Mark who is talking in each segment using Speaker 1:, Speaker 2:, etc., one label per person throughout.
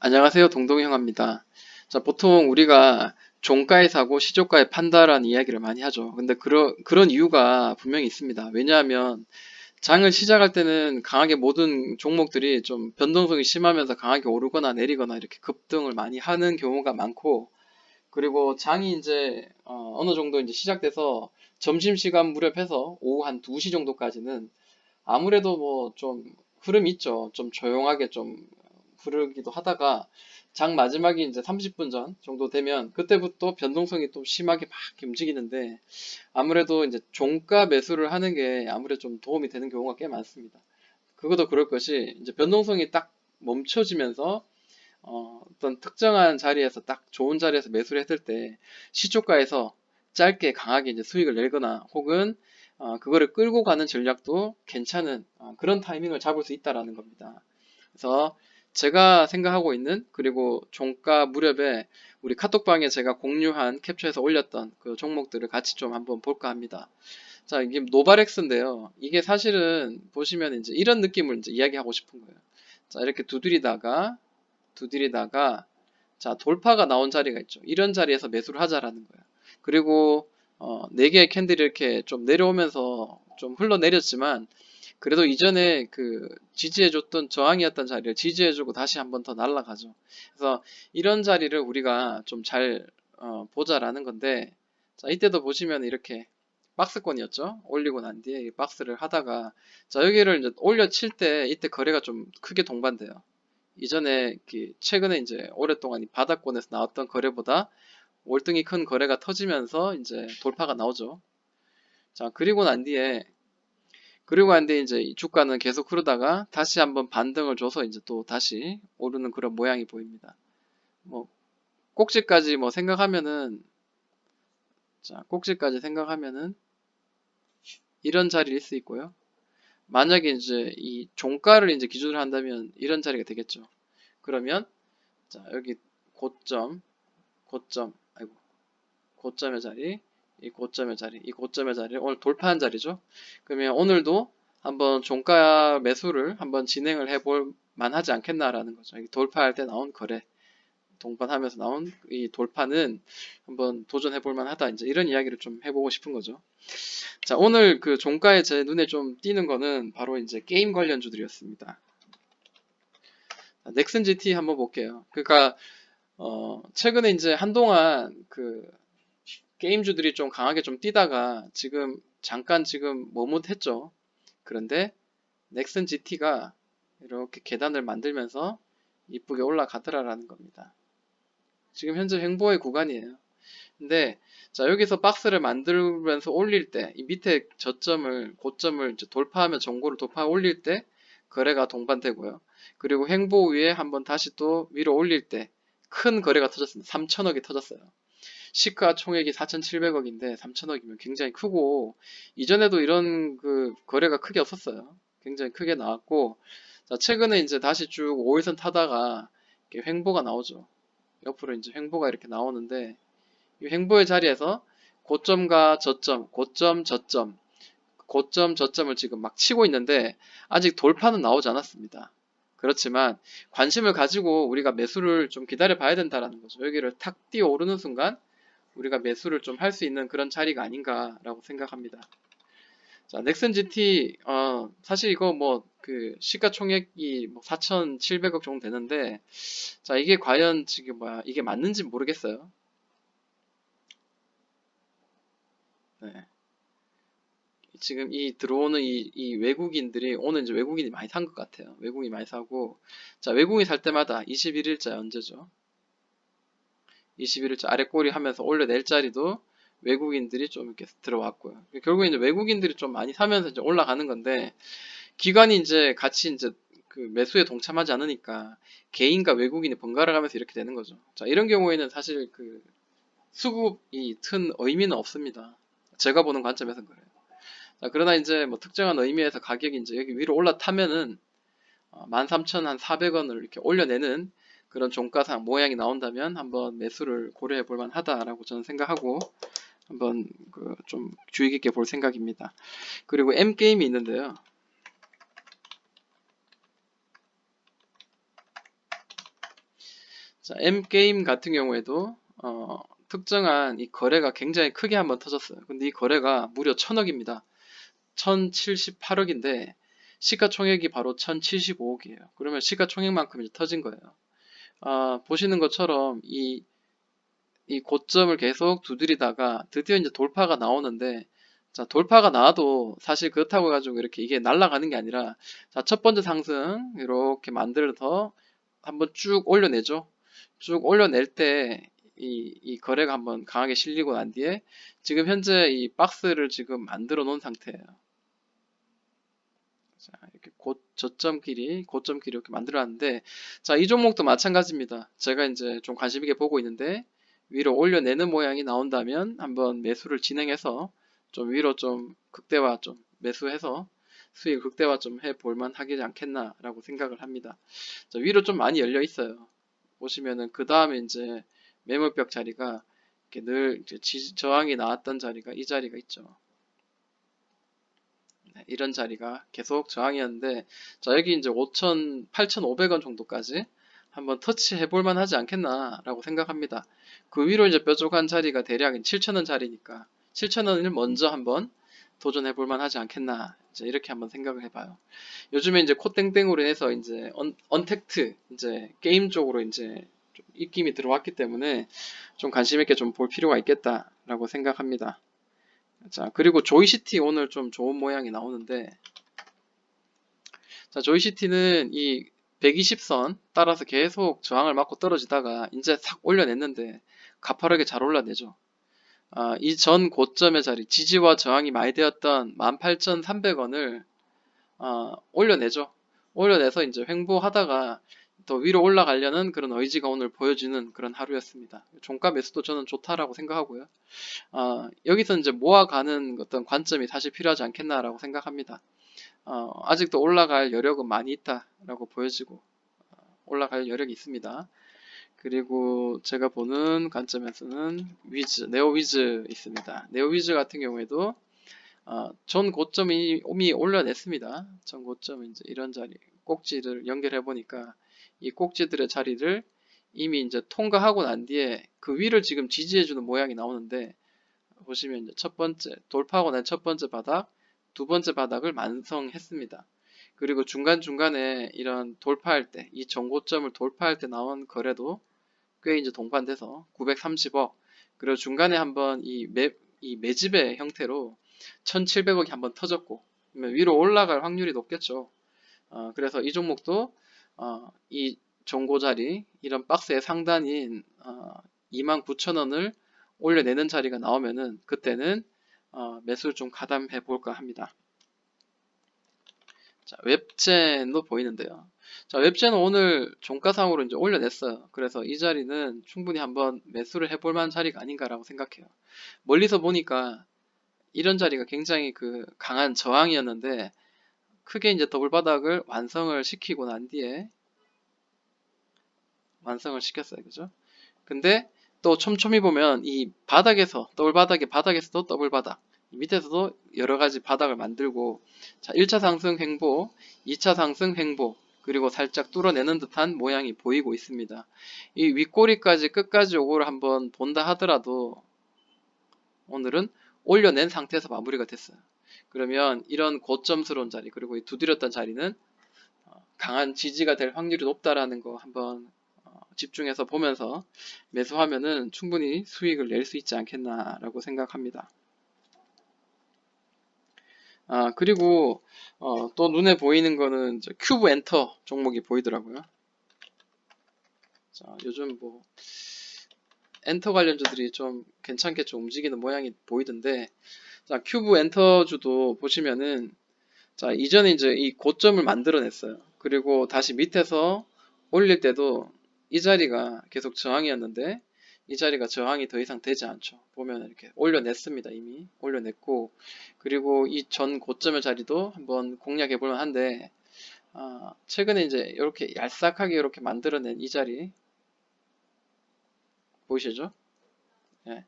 Speaker 1: 안녕하세요. 동동형입니다. 자, 보통 우리가 종가에 사고 시초가에 판다라는 이야기를 많이 하죠. 근데 그런, 그런 이유가 분명히 있습니다. 왜냐하면 장을 시작할 때는 강하게 모든 종목들이 좀 변동성이 심하면서 강하게 오르거나 내리거나 이렇게 급등을 많이 하는 경우가 많고, 그리고 장이 이제 어, 느 정도 이제 시작돼서 점심시간 무렵해서 오후 한 2시 정도까지는 아무래도 뭐 좀 흐름이 있죠. 좀 조용하게 좀 흐르기도 하다가 장 마지막이 이제 30분 전 정도 되면 그때부터 변동성이 또 심하게 막 움직이는데 아무래도 이제 종가 매수를 하는 게 아무래도 좀 도움이 되는 경우가 꽤 많습니다. 그것도 그럴 것이 이제 변동성이 딱 멈춰지면서 어, 떤 특정한 자리에서 딱 좋은 자리에서 매수를 했을 때 시초가에서 짧게 강하게 이제 수익을 내거나 혹은 어, 그거를 끌고 가는 전략도 괜찮은 어, 그런 타이밍을 잡을 수 있다라는 겁니다. 그래서 제가 생각하고 있는 그리고 종가 무렵에 우리 카톡방에 제가 공유한 캡처해서 올렸던 그 종목들을 같이 좀 한번 볼까 합니다. 자, 이게 노바렉스인데요. 이게 사실은 보시면 이제 이런 느낌을 이제 이야기하고 싶은 거예요. 자, 이렇게 두드리다가 두드리다가 자, 돌파가 나온 자리가 있죠. 이런 자리에서 매수를 하자라는 거예요. 그리고 어, 4개의 캔들이 이렇게 좀 내려오면서 좀 흘러내렸지만 그래도 이전에 그 지지해줬던 저항이었던 자리를 지지해주고 다시 한 번 더 날아가죠. 그래서 이런 자리를 우리가 좀잘 어, 보자라는 건데 자 이때도 보시면 이렇게 박스권이었죠. 올리고 난 뒤에 이 박스를 하다가 자 여기를 이제 올려 칠 때 이때 거래가 좀 크게 동반돼요. 이전에 그 최근에 이제 오랫동안 이 바닥권에서 나왔던 거래보다 월등히 큰 거래가 터지면서 이제 돌파가 나오죠. 자 그리고 난 뒤에 그리고 한데 이제 이 주가는 계속 흐르다가 다시 한번 반등을 줘서 이제 또 다시 오르는 그런 모양이 보입니다. 뭐 꼭지까지 뭐 생각하면은 자 꼭지까지 생각하면은 이런 자리일 수 있고요. 만약에 이제 이 종가를 이제 기준으로 한다면 이런 자리가 되겠죠. 그러면 자 여기 고점 고점 아이고 고점의 자리 이 고점의 자리, 이 고점의 자리를 오늘 돌파한 자리죠. 그러면 오늘도 한번 종가 매수를 한번 진행을 해볼 만하지 않겠나라는 거죠. 돌파할 때 나온 거래, 동반하면서 나온 이 돌파는 한번 도전해 볼 만하다. 이제 이런 이야기를 좀 해보고 싶은 거죠. 자, 오늘 그 종가에 제 눈에 좀 띄는 거는 바로 이제 게임 관련주들이었습니다. 넥슨 GT 한번 볼게요. 그러니까 어, 최근에 이제 한동안 그 게임주들이 좀 강하게 좀 뛰다가 지금 잠깐 지금 머뭇했죠. 그런데 넥슨 GT가 이렇게 계단을 만들면서 이쁘게 올라가더라라는 겁니다. 지금 현재 횡보의 구간이에요. 근데 자 여기서 박스를 만들면서 올릴 때 이 밑에 저점을 고점을 돌파하면 정고를 돌파 올릴 때 거래가 동반되고요. 그리고 횡보 위에 한번 다시 또 위로 올릴 때 큰 거래가 터졌습니다. 3천억이 터졌어요. 시가 총액이 4,700억인데 3,000억이면 굉장히 크고 이전에도 이런 그 거래가 크게 없었어요. 굉장히 크게 나왔고 자 최근에 이제 다시 쭉 5일선 타다가 이렇게 횡보가 나오죠. 옆으로 이제 횡보가 이렇게 나오는데 이 횡보의 자리에서 고점과 저점, 고점, 저점, 고점, 저점을 지금 막 치고 있는데 아직 돌파는 나오지 않았습니다. 그렇지만 관심을 가지고 우리가 매수를 좀 기다려 봐야 된다라는 거죠. 여기를 탁 뛰어 오르는 순간 우리가 매수를 좀 할 수 있는 그런 자리가 아닌가라고 생각합니다. 자, 넥슨 GT 어, 사실 이거 뭐 그 시가총액이 뭐 4,700억 정도 되는데 자, 이게 과연 지금 뭐야 이게 맞는지 모르겠어요. 네. 지금 이 들어오는 이, 이, 외국인들이 오늘 이제 외국인이 많이 산 것 같아요. 외국인이 많이 사고 자 외국인이 살 때마다 21일자 언제죠? 21일째 아래 꼬리 하면서 올려낼 자리도 외국인들이 좀 이렇게 들어왔고요. 결국에 이제 외국인들이 좀 많이 사면서 이제 올라가는 건데 기관이 이제 같이 이제 그 매수에 동참하지 않으니까 개인과 외국인이 번갈아 가면서 이렇게 되는 거죠. 자, 이런 경우에는 사실 그 수급이 튼 의미는 없습니다. 제가 보는 관점에서는 그래요. 자, 그러나 이제 뭐 특정한 의미에서 가격이 이제 여기 위로 올라타면은 13,400원을 어, 이렇게 올려내는 그런 종가상 모양이 나온다면 한번 매수를 고려해 볼 만하다라고 저는 생각하고 한번 그 좀 주의 깊게 볼 생각입니다. 그리고 M 게임이 있는데요. 자, M게임 같은 경우에도 어, 특정한 이 거래가 굉장히 크게 한번 터졌어요. 근데 이 거래가 무려 1000억입니다. 1078억인데 시가총액이 바로 1075억이에요. 그러면 시가총액만큼 이제 터진 거예요. 아, 보시는 것처럼 이, 이 고점을 계속 두드리다가 드디어 이제 돌파가 나오는데 자, 돌파가 나와도 사실 그렇다고 해가지고 이렇게 이게 날아가는 게 아니라 자, 첫 번째 상승 이렇게 만들어서 한번 쭉 올려내죠. 쭉 올려낼 때 이, 이 거래가 한번 강하게 실리고 난 뒤에 지금 현재 이 박스를 지금 만들어 놓은 상태예요. 자, 고, 저점끼리, 고점끼리 이렇게 만들어놨는데, 자, 이 종목도 마찬가지입니다. 제가 이제 좀 관심 있게 보고 있는데, 위로 올려내는 모양이 나온다면 한번 매수를 진행해서 좀 위로 좀 극대화 좀 매수해서 수익 극대화 좀 해볼만 하지 않겠나라고 생각을 합니다. 자, 위로 좀 많이 열려 있어요. 보시면은 그 다음에 이제 매물벽 자리가 이렇게 늘 저항이 나왔던 자리가 이 자리가 있죠. 네, 이런 자리가 계속 저항이었는데 자 여기 이제 5천 8,500원 정도까지 한번 터치해 볼 만 하지 않겠나라고 생각합니다. 그 위로 이제 뾰족한 자리가 대략 7,000원 자리니까 7,000원을 먼저 한번 도전해 볼 만 하지 않겠나 이제 이렇게 한번 생각을 해봐요. 요즘에 이제 코땡땡으로 해서 이제 언, 언택트 이제 게임 쪽으로 이제 좀 입김이 들어왔기 때문에 좀 관심 있게 좀 볼 필요가 있겠다라고 생각합니다. 자, 그리고 조이시티 오늘 좀 좋은 모양이 나오는데, 자, 조이시티는 이 120선 따라서 계속 저항을 맞고 떨어지다가 이제 싹 올려냈는데 가파르게 잘 올라내죠. 아, 이 전 고점의 자리, 지지와 저항이 많이 되었던 18,300원을 아, 올려내죠. 올려내서 이제 횡보하다가 더 위로 올라가려는 그런 의지가 오늘 보여주는 그런 하루였습니다. 종가 매수도 저는 좋다라고 생각하고요. 아, 여기서 이제 모아가는 어떤 관점이 사실 필요하지 않겠나라고 생각합니다. 어, 아직도 올라갈 여력은 많이 있다라고 보여지고 어, 올라갈 여력이 있습니다. 그리고 제가 보는 관점에서는 위즈, 네오 위즈 있습니다. 네오 위즈 같은 경우에도 어, 전 고점이 올려냈습니다. 전 고점 이제 이런 자리 꼭지를 연결해 보니까 이 꼭지들의 자리를 이미 이제 통과하고 난 뒤에 그 위를 지금 지지해주는 모양이 나오는데 보시면 이제 첫 번째 돌파하고 난 첫 번째 바닥, 두 번째 바닥을 완성했습니다. 그리고 중간중간에 이런 돌파할 때, 이 정고점을 돌파할 때 나온 거래도 꽤 이제 동반돼서 930억, 그리고 중간에 한번 이 매, 이 매집의 형태로 1700억이 한번 터졌고, 위로 올라갈 확률이 높겠죠. 어, 그래서 이 종목도 어, 이 정고 자리, 이런 박스의 상단인 어, 29,000원을 올려내는 자리가 나오면은 그때는 어, 매수를 좀 가담해 볼까 합니다. 자, 웹젠도 보이는데요. 자, 웹젠은 오늘 종가상으로 이제 올려냈어요. 그래서 이 자리는 충분히 한번 매수를 해볼 만한 자리가 아닌가라고 생각해요. 멀리서 보니까 이런 자리가 굉장히 그 강한 저항이었는데 크게 이제 더블 바닥을 완성을 시키고 난 뒤에 완성을 시켰어요. 그죠? 근데 또 촘촘히 보면 이 바닥에서 더블 바닥의 바닥에서도 더블 바닥 밑에서도 여러 가지 바닥을 만들고 자 1차 상승 횡보 2차 상승 횡보 그리고 살짝 뚫어내는 듯한 모양이 보이고 있습니다 이 윗꼬리까지 끝까지 요거를 한번 본다 하더라도 오늘은 올려낸 상태에서 마무리가 됐어요 그러면 이런 고점스러운 자리 그리고 이 두드렸던 자리는 어, 강한 지지가 될 확률이 높다라는 거 한번 어, 집중해서 보면서 매수하면은 충분히 수익을 낼 수 있지 않겠나라고 생각합니다. 아, 그리고 어, 또 눈에 보이는 거는 저 큐브 엔터 종목이 보이더라고요. 자, 요즘 뭐 엔터 관련주들이 좀 괜찮게 좀 움직이는 모양이 보이던데 자, 큐브 엔터주도 보시면은 자, 이전에 이제 이 고점을 만들어냈어요. 그리고 다시 밑에서 올릴 때도 이 자리가 계속 저항이었는데 이 자리가 저항이 더 이상 되지 않죠. 보면 이렇게 올려냈습니다. 이미 올려냈고 그리고 이 전 고점의 자리도 한번 공략해 볼 만 한데 아, 최근에 이제 이렇게 얄싹하게 이렇게 만들어낸 이 자리 보이시죠? 예,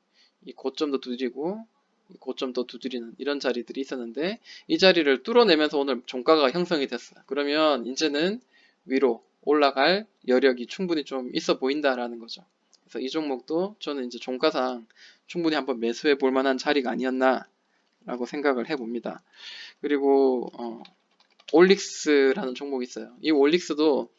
Speaker 1: 이 고점도 두드리고 이 고점도 두드리는 이런 자리들이 있었는데 이 자리를 뚫어내면서 오늘 종가가 형성이 됐어요. 그러면 이제는 위로 올라갈 여력이 충분히 좀 있어 보인다라는 거죠. 그래서 이 종목도 저는 이제 종가상 충분히 한번 매수해 볼 만한 자리가 아니었나라고 생각을 해봅니다. 그리고 어, 올릭스라는 종목이 있어요. 이 올릭스도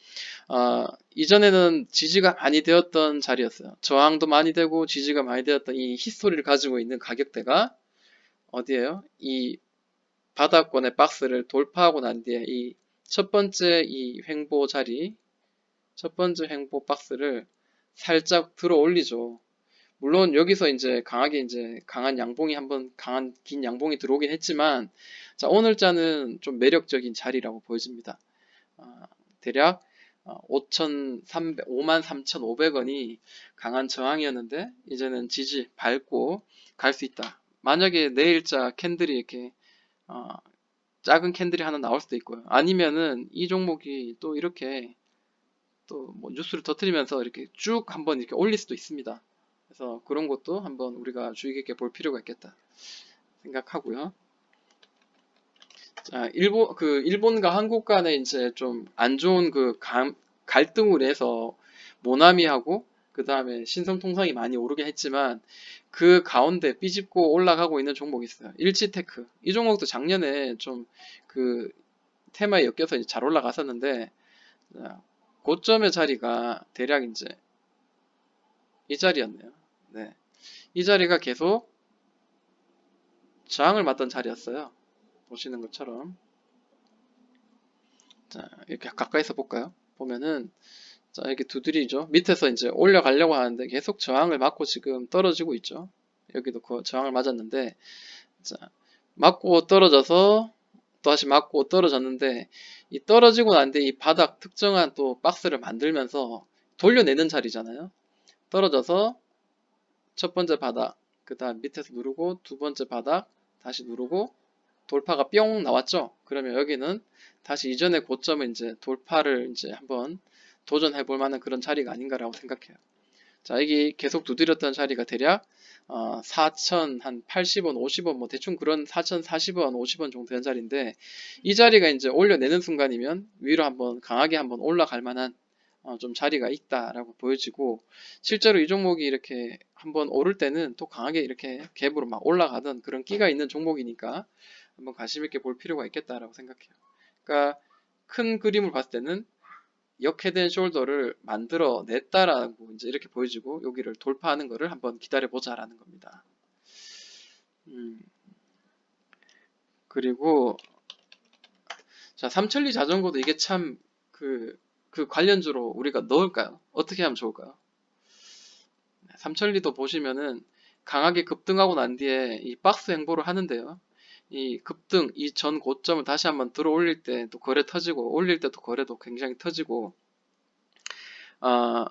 Speaker 1: 어, 이전에는 지지가 많이 되었던 자리였어요. 저항도 많이 되고 지지가 많이 되었던 이 히스토리를 가지고 있는 가격대가 어디에요? 이 바닥권의 박스를 돌파하고 난 뒤에 이 첫 번째 이 횡보 자리, 첫 번째 횡보 박스를 살짝 들어 올리죠. 물론 여기서 이제 강하게 이제 강한 양봉이 한번 강한 긴 양봉이 들어오긴 했지만 자 오늘 자는 좀 매력적인 자리라고 보여집니다. 아, 대략 5,300, 53,500원이 강한 저항이었는데 이제는 지지 밟고 갈 수 있다. 만약에 내일자 캔들이 이렇게 어, 작은 캔들이 하나 나올 수도 있고요. 아니면은 이 종목이 또 이렇게 또 뭐 뉴스를 터트리면서 이렇게 쭉 한번 이렇게 올릴 수도 있습니다. 그래서 그런 것도 한번 우리가 주의 깊게 볼 필요가 있겠다 생각하고요. 자, 일본 그 일본과 한국 간에 이제 좀 안 좋은 그 감, 갈등으로 해서 모나미하고 그 다음에 신성통상이 많이 오르긴 했지만 그 가운데 삐집고 올라가고 있는 종목이 있어요. 일치테크. 이 종목도 작년에 좀 그 테마에 엮여서 잘 올라갔었는데 고점의 자리가 대략 이제 이 자리였네요. 네. 이 자리가 계속 저항을 맞던 자리였어요. 보시는 것처럼. 자, 이렇게 가까이서 볼까요? 보면은 자, 이렇게 두드리죠. 밑에서 이제 올려가려고 하는데 계속 저항을 맞고 지금 떨어지고 있죠. 여기도 그 저항을 맞았는데, 자, 맞고 떨어져서 다시 맞고 떨어졌는데, 이 떨어지고 난 뒤에 이 바닥 특정한 또 박스를 만들면서 돌려내는 자리잖아요. 떨어져서 첫 번째 바닥, 그 다음 밑에서 누르고 두 번째 바닥, 다시 누르고 돌파가 뿅 나왔죠. 그러면 여기는 다시 이전의 고점을 이제 돌파를 이제 한번 도전해 볼 만한 그런 자리가 아닌가라고 생각해요. 자, 여기 계속 두드렸던 자리가 대략 어, 4천 한 80원, 50원 뭐 대충 그런 4,040원, 50원 정도 되는 자리인데 이 자리가 이제 올려내는 순간이면 위로 한번 강하게 한번 올라갈 만한 어, 좀 자리가 있다라고 보여지고 실제로 이 종목이 이렇게 한번 오를 때는 또 강하게 이렇게 갭으로 막 올라가던 그런 끼가 있는 종목이니까 한번 관심 있게 볼 필요가 있겠다라고 생각해요. 그러니까 큰 그림을 봤을 때는 역해된 숄더를 만들어 냈다라고 이제 이렇게 보여지고 여기를 돌파하는 거를 한번 기다려 보자라는 겁니다. 음. 그리고 자 삼천리 자전거도 이게 참그 그 관련주로 우리가 넣을까요? 어떻게 하면 좋을까요? 삼천리도 보시면은 강하게 급등하고 난 뒤에 이 박스 행보를 하는데요. 이 급등, 이 전 고점을 다시 한번 들어 올릴 때 또 거래 터지고, 올릴 때 또 거래도 굉장히 터지고, 아,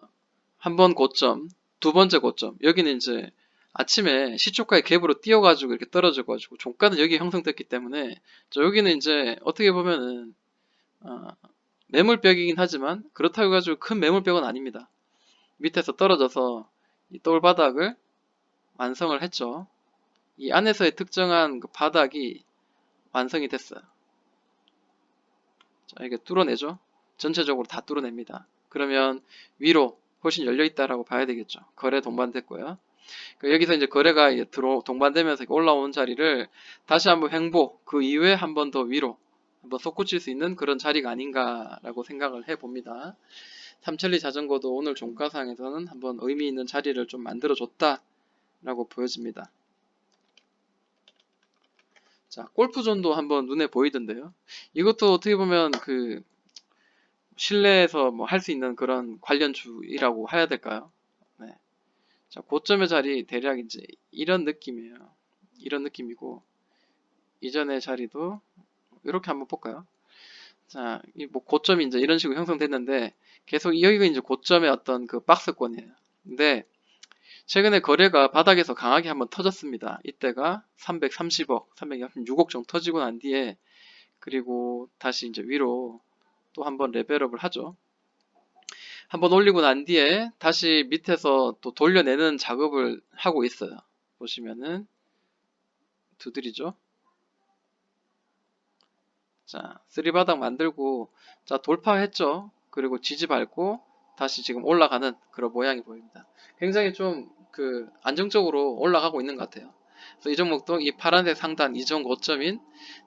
Speaker 1: 한 번 고점, 두 번째 고점, 여기는 이제 아침에 시초가의 갭으로 뛰어가지고 이렇게 떨어져가지고, 종가는 여기 형성됐기 때문에, 저 여기는 이제 어떻게 보면은, 아, 매물벽이긴 하지만, 그렇다고 해가지고 큰 매물벽은 아닙니다. 밑에서 떨어져서 이 똘바닥을 완성을 했죠. 이 안에서의 특정한 그 바닥이 완성이 됐어요. 자, 이게 뚫어내죠. 전체적으로 다 뚫어냅니다. 그러면 위로 훨씬 열려 있다라고 봐야 되겠죠. 거래 동반됐고요. 그 여기서 이제 거래가 들어 동반되면서 올라온 자리를 다시 한번 횡보 그 이후에 한 번 더 위로 한번 솟구칠 수 있는 그런 자리가 아닌가라고 생각을 해봅니다. 삼천리 자전거도 오늘 종가상에서는 한번 의미 있는 자리를 좀 만들어 줬다라고 보여집니다. 자, 골프존도 한번 눈에 보이던데요. 이것도 어떻게 보면 그 실내에서 뭐 할 수 있는 그런 관련 주이라고 해야 될까요? 네. 자, 고점의 자리 대략 이제 이런 느낌이에요. 이런 느낌이고 이전의 자리도 이렇게 한번 볼까요? 자, 이 뭐 고점이 이제 이런 식으로 형성됐는데 계속 여기가 이제 고점의 어떤 그 박스권이에요. 근데 최근에 거래가 바닥에서 강하게 한번 터졌습니다. 이때가 330억, 336억 정도 터지고 난 뒤에 그리고 다시 이제 위로 또 한번 레벨업을 하죠. 한번 올리고 난 뒤에 다시 밑에서 또 돌려내는 작업을 하고 있어요. 보시면은 두드리죠. 자, 쓰리바닥 만들고 자 돌파했죠. 그리고 지지 밟고 다시 지금 올라가는 그런 모양이 보입니다. 굉장히 좀 그 안정적으로 올라가고 있는 것 같아요. 그래서 이 종목도 이 파란색 상단 이전 고점인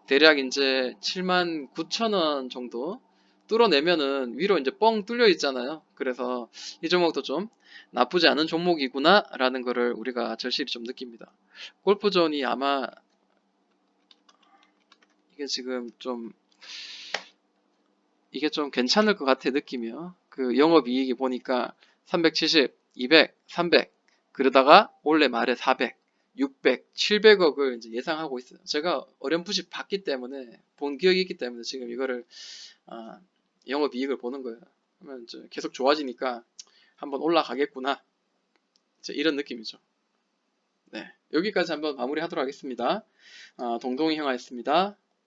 Speaker 1: 대략 이제 7만 9천 원 정도 뚫어내면은 위로 이제 뻥 뚫려 있잖아요. 그래서 이 종목도 좀 나쁘지 않은 종목이구나 라는 거를 우리가 절실히 좀 느낍니다. 골프존이 아마 이게 지금 좀 이게 좀 괜찮을 것 같아 느낌이요. 그 영업이익이 보니까 370, 200, 300 그러다가 올해 말에 400, 600, 700억을 이제 예상하고 있어요. 제가 어렴풋이 봤기 때문에 본 기억이 있기 때문에 지금 이거를 아, 영업이익을 보는 거예요. 그러면 이제 계속 좋아지니까 한번 올라가겠구나. 이제 이런 느낌이죠. 네, 여기까지 한번 마무리하도록 하겠습니다. 아, 동동이 형아였습니다.